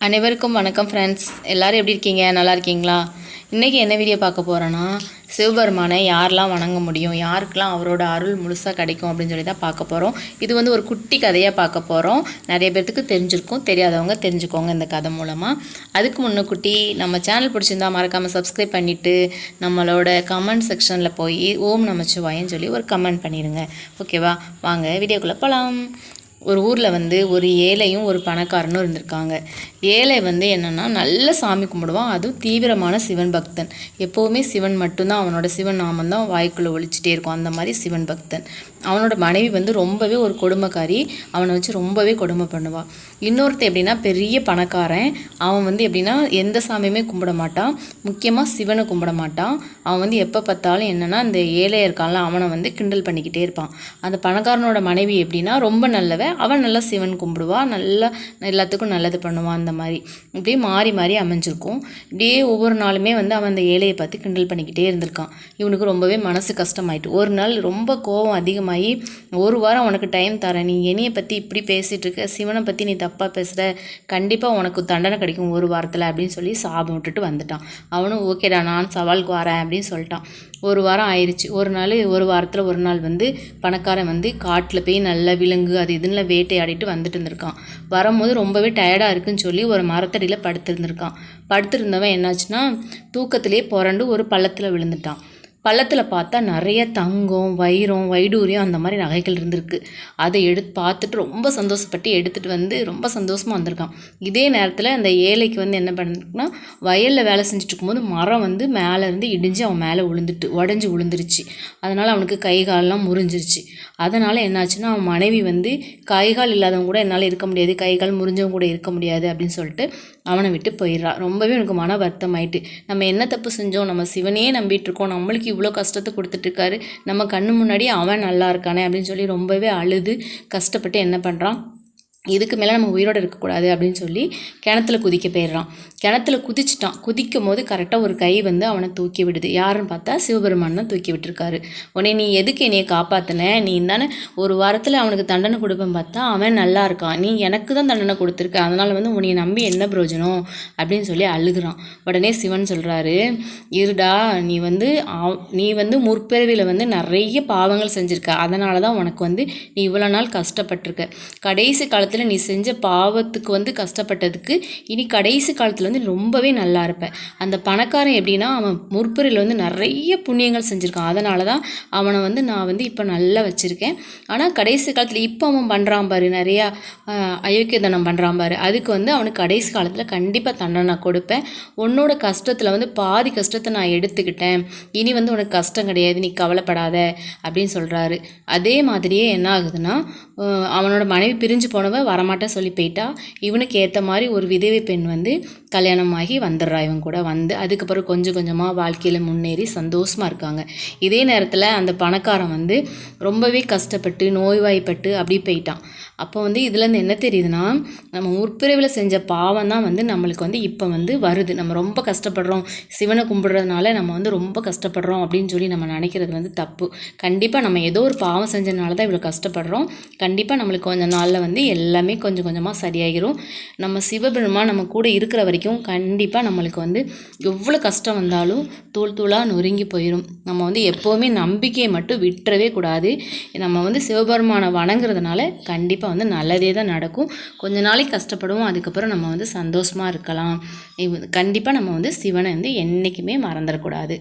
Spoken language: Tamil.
அனைவருக்கும் வணக்கம் ஃப்ரெண்ட்ஸ் எல்லோரும் எப்படி இருக்கீங்க? நல்லா இருக்கீங்களா? இன்றைக்கி என்ன வீடியோ பார்க்க போகிறோன்னா சிவபெருமானை யாரெல்லாம் வணங்க முடியும் யாருக்கெல்லாம் அவரோட அருள் முழுசாக கிடைக்கும் அப்படின்னு சொல்லி தான் பார்க்க போகிறோம் இது வந்து ஒரு குட்டி கதையாக பார்க்க போகிறோம் நிறைய பேர்த்துக்கு தெரிஞ்சிருக்கும் தெரியாதவங்க தெரிஞ்சுக்கோங்க இந்த கதை மூலமாக அதுக்கு முன்னே குட்டி நம்ம சேனல் பிடிச்சிருந்தா மறக்காமல் சப்ஸ்கிரைப் பண்ணிவிட்டு நம்மளோட கமெண்ட் செக்ஷனில் போய் ஓம் நமச்சிவாயன்னு சொல்லி ஒரு கமெண்ட் பண்ணிடுங்க ஓகேவா வாங்க வீடியோக்குள்ளே போகலாம் ஒரு ஊரில் வந்து ஒரு ஏழையும் ஒரு பணக்காரனும் இருந்திருக்காங்க. ஏழை வந்து என்னென்னா நல்ல சாமி கும்பிடுவான். அதுவும் தீவிரமான சிவன் பக்தன். எப்போவுமே சிவன் மட்டும்தான் அவனோட சிவன் நாமம் தான் வாய்க்குள்ளே ஒழிச்சிட்டே இருக்கும். அந்த மாதிரி சிவன் பக்தன். அவனோட மனைவி வந்து ரொம்பவே ஒரு கொடுமைக்காரி. அவனை வச்சு ரொம்பவே கொடுமை பண்ணுவான் இன்னொருத்தன் எப்படின்னா பெரிய பணக்காரன். அவன் வந்து எப்படின்னா எந்த சாமியுமே கும்பிட மாட்டான். முக்கியமாக சிவனை கும்பிட மாட்டான். அவன் வந்து எப்போ பார்த்தாலும் என்னென்னா இந்த ஏழை இருக்கான்ல அவனை வந்து கிண்டல் பண்ணிக்கிட்டே இருப்பான். அந்த பணக்காரனோட மனைவி எப்படின்னா ரொம்ப நல்லவன் அவன் நல்லா சிவன் கும்பிடுவான் நல்லா எல்லாத்துக்கும் நல்லது பண்ணுவான் அந்த மாதிரி. இப்படியே மாறி மாறி அமைஞ்சிருக்கும். இப்படியே ஒவ்வொரு நாளுமே வந்து அவன் அந்த ஏழையை பார்த்து கிண்டல் பண்ணிக்கிட்டே இருந்திருக்கான். இவனுக்கு ரொம்பவே மனசு கஷ்டமாயிட்டு. ஒரு நாள் ரொம்ப கோபம் அதிகமாகி ஒரு வாரம் உனக்கு டைம் தரேன் நீ என்னையை பற்றி இப்படி பேசிகிட்டு இருக்க சிவனை பற்றி நீ தப்பாக பேசுகிற கண்டிப்பாக உனக்கு தண்டனை கிடைக்கும் ஒரு வாரத்தில் அப்படின்னு சொல்லி சாபம் விட்டுட்டு வந்துட்டான். அவனும் ஓகேடா நான் சவாலுக்கு வரேன் அப்படின்னு சொல்லிட்டான். ஒரு வாரம் ஆயிடுச்சு ஒரு நாள் ஒரு வாரத்தில் ஒரு நாள் வந்து பணக்காரன் வந்து காட்டில் போய் நல்லா விலங்கு அது இதுன்னு வேட்டையாடிட்டு வந்துட்டு இருந்திருக்கான். வரும்போது ரொம்பவே டயர்டாக இருக்குன்னு சொல்லி ஒரு மரத்தடியில் படுத்திருந்திருக்கான். படுத்திருந்தவன் என்னாச்சுன்னா தூக்கத்திலே புரண்டு ஒரு பள்ளத்தில் விழுந்துட்டான். பள்ளத்தில் பார்த்தா நிறைய தங்கம் வைரம் வைடூரியம் அந்த மாதிரி நகைகள் இருந்திருக்கு. அதை எடுத்து பார்த்துட்டு ரொம்ப சந்தோஷப்பட்டு எடுத்துகிட்டு வந்து ரொம்ப சந்தோஷமாக வந்திருக்கான். இதே நேரத்தில் அந்த ஏழைக்கு வந்து என்ன பண்ணுறதுன்னா வயலில் வேலை செஞ்சுட்டு இருக்கும்போது மரம் வந்து மேலேருந்து இடிஞ்சு அவன் மேலே விழுந்துட்டு உடஞ்சி விழுந்துருச்சு அதனால் அவனுக்கு கை காலெலாம் முறிஞ்சிருச்சு. அதனால் என்னாச்சுன்னா அவன் மனைவி வந்து கை கால் இல்லாதவங்க கூட என்னால் இருக்க முடியாது கை கால் முறிஞ்சவங்க கூட இருக்க முடியாது அப்படின்னு சொல்லிட்டு அவனை விட்டு போயிடுறான் ரொம்பவே எனக்கு மன வருத்தம் ஆயிட்டு நம்ம என்ன தப்பு செஞ்சோம் நம்ம சிவனையே நம்பிட்டு இருக்கோம் நம்மளுக்கு இவ்வளோ கஷ்டத்தை கொடுத்துட்ருக்காரு. நம்ம கண்ணு முன்னாடி அவன் நல்லா இருக்கானே அப்படின்னு சொல்லி ரொம்பவே அழுது கஷ்டப்பட்டு என்ன பண்ணுறான் இதுக்கு மேலே நம்ம உயிரோடு இருக்கக்கூடாது அப்படின்னு சொல்லி கிணத்துல குதிக்க போயிடுறான். கிணத்துல குதிச்சிட்டான். குதிக்கும் போது கரெக்டாக ஒரு கை வந்து அவனை தூக்கி விடுது. யாருன்னு பார்த்தா சிவபெருமான் தான் தூக்கி விட்டுருக்காரு. உடனே நீ எதுக்கு என்னையை காப்பாற்றின நீ தானே ஒரு வாரத்தில் அவனுக்கு தண்டனை கொடுப்பேன் பார்த்தா அவன் நல்லா இருக்கான். நீ எனக்கு தான் தண்டனை கொடுத்துருக்க. அதனால் வந்து உன்னை நம்பி என்ன பிரயோஜனம்? அப்படின்னு சொல்லி அழுகுறான். உடனே சிவன் சொல்கிறாரு இருடா நீ வந்து நீ வந்து முற்பிறவியில் வந்து நிறைய பாவங்கள் செஞ்சுருக்க. அதனால தான் உனக்கு வந்து நீ இவ்வளோ நாள் கஷ்டப்பட்டிருக்க. கடைசி காலத்தில் காலத்தில் நீ செஞ்ச பாவத்துக்கு வந்து கஷ்டப்பட்டதுக்கு இனி கடைசி காலத்தில் வந்து ரொம்பவே நல்லா இருப்பேன் அந்த பணக்காரன் எப்படின்னா அவன் முற்பிறையில் வந்து நிறைய புண்ணியங்கள் செஞ்சுருக்கான். அதனால தான் அவனை வந்து நான் வந்து இப்போ நல்லா வச்சுருக்கேன். ஆனால் கடைசி காலத்தில் இப்போ அவன் பண்ணுறான் பாரு நிறையா அயோக்கியதனம் பண்ணுறான் பாரு. அதுக்கு வந்து அவனுக்கு கடைசி காலத்தில் கண்டிப்பாக தண்டனை நான் கொடுப்பேன். உன்னோட கஷ்டத்தில் வந்து பாதி கஷ்டத்தை நான் எடுத்துக்கிட்டேன். இனி வந்து உனக்கு கஷ்டம் கிடையாது நீ கவலைப்படாத அப்படின்னு சொல்கிறாரு அதே மாதிரியே என்ன ஆகுதுன்னா அவனோட மனைவி பிரிஞ்சு போனவன் வரமாட்டேன் சொல்லி போயிட்டா. இவனுக்கு ஏற்ற மாதிரி ஒரு விதவை பெண் வந்து கல்யாணம் ஆகி வந்துடுறா. இவன் கூட வந்து அதுக்கப்புறம் கொஞ்சம் கொஞ்சமாக வாழ்க்கையில் முன்னேறி சந்தோஷமாக இருக்காங்க. இதே நேரத்தில் அந்த பணக்காரன் வந்து ரொம்பவே கஷ்டப்பட்டு நோய்வாய்ப்பட்டு அப்படி போயிட்டான் அப்போ வந்து இதுலேருந்து என்ன தெரியுதுன்னா நம்ம முற்பிறவில் செஞ்ச பாவம் தான் வந்து நம்மளுக்கு வந்து இப்போ வந்து வருது. நம்ம ரொம்ப கஷ்டப்படுறோம். சிவனை கும்பிடுறதுனால நம்ம வந்து ரொம்ப கஷ்டப்படுறோம் அப்படின்னு சொல்லி நம்ம நினைக்கிறது வந்து தப்பு. கண்டிப்பாக நம்ம ஏதோ ஒரு பாவம் செஞ்சதுனால தான் இவ்வளோ கஷ்டப்படுறோம். கண்டிப்பாக நம்மளுக்கு கொஞ்சம் நாளில் வந்து எல்லாமே கொஞ்சம் கொஞ்சமாக சரியாகிரும் நம்ம சிவபெருமா நம்ம கூட இருக்கிற வரைக்கும் கண்டிப்பாக நம்மளுக்கு வந்து எவ்வளோ கஷ்டம் வந்தாலும் தூள் தூளாக நொறுங்கி போயிடும் நம்ம வந்து எப்போவுமே நம்பிக்கையை மட்டும் விட்டுறவே கூடாது. நம்ம வந்து சிவபெருமானை வணங்குறதுனால கண்டிப்பாக வந்து நல்லதே தான் நடக்கும். கொஞ்ச நாளைக்கு கஷ்டப்படுவோம் அதுக்கப்புறம் நம்ம வந்து சந்தோஷமாக இருக்கலாம். கண்டிப்பாக நம்ம வந்து சிவனை வந்து என்றைக்குமே மறந்துடக்கூடாது.